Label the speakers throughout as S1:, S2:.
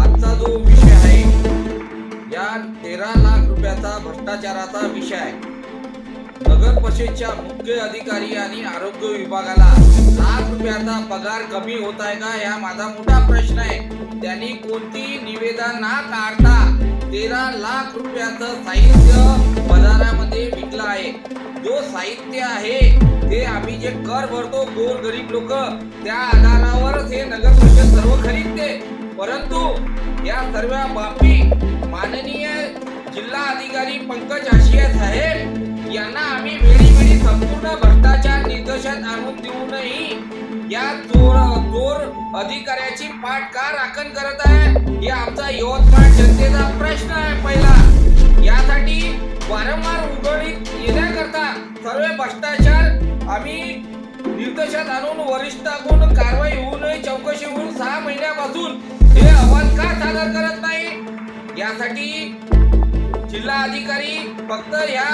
S1: आजचा जो विषय आहे या तेरा लाख रुपयाचा भ्रष्टाचाराचा विषय आहे. नगर परिषदच्या मुख्य अधिकारी आणि आरोग्य विभागाला लाख रुपयाचा पगार कमी होत आहे का? या माझा मोठा प्रश्न आहे. त्यांनी कोणती निवेदन ना काढता तेरा लाख रुपयाचं साहित्य आहे. जो साहित्य आहे ते आम्ही जे कर भरतो गोर गरीब लोक त्या आधारावरच हे नगर परिषद सर्व खरीदते. परंतु या सर्व बाबी माननीय जिल्हा अधिकारी पंकज आशिया साहेब यांना आम्ही वेळी वेळी संपूर्ण भ्रष्टाचार निदर्शन आणून देऊनही या चोर चोर अधिकाऱ्याची पाठकार राखण करत आहे हे आमचा यवतमाळ जनतेचा प्रश्न आहे. उघडीत येण्याकरता सर्व भ्रष्टाचार आम्ही निर्देशात आणून वरिष्ठाकडून कारवाई होऊ नये चौकशी होऊन सहा महिन्यापासून हे अहवाल का सादर करत नाही? यासाठी जिल्हा अधिकारी फक्त या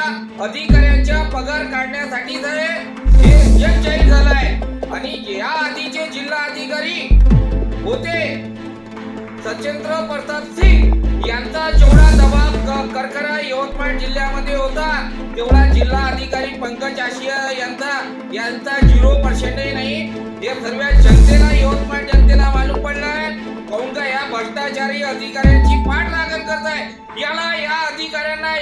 S1: अधिकाऱ्यांच्या पगार काढण्यासाठीच आहे हे यशस्वी झालाय आणि या आधीचे जिल्हा अधिकारी होते सचेंद्र प्रताप सिंग यांचा जेवढा दबाव अधिकारी पंकज आशिया यांचा यांचा झिरो पर्सेंटही नाही. हे सर्व जनतेला यवतमाळ जनतेला मालूम पडलं आहे. काऊन का या भ्रष्टाचारी अधिकाऱ्यांची पाठ लागण करताय. याला या अधिकाऱ्यांना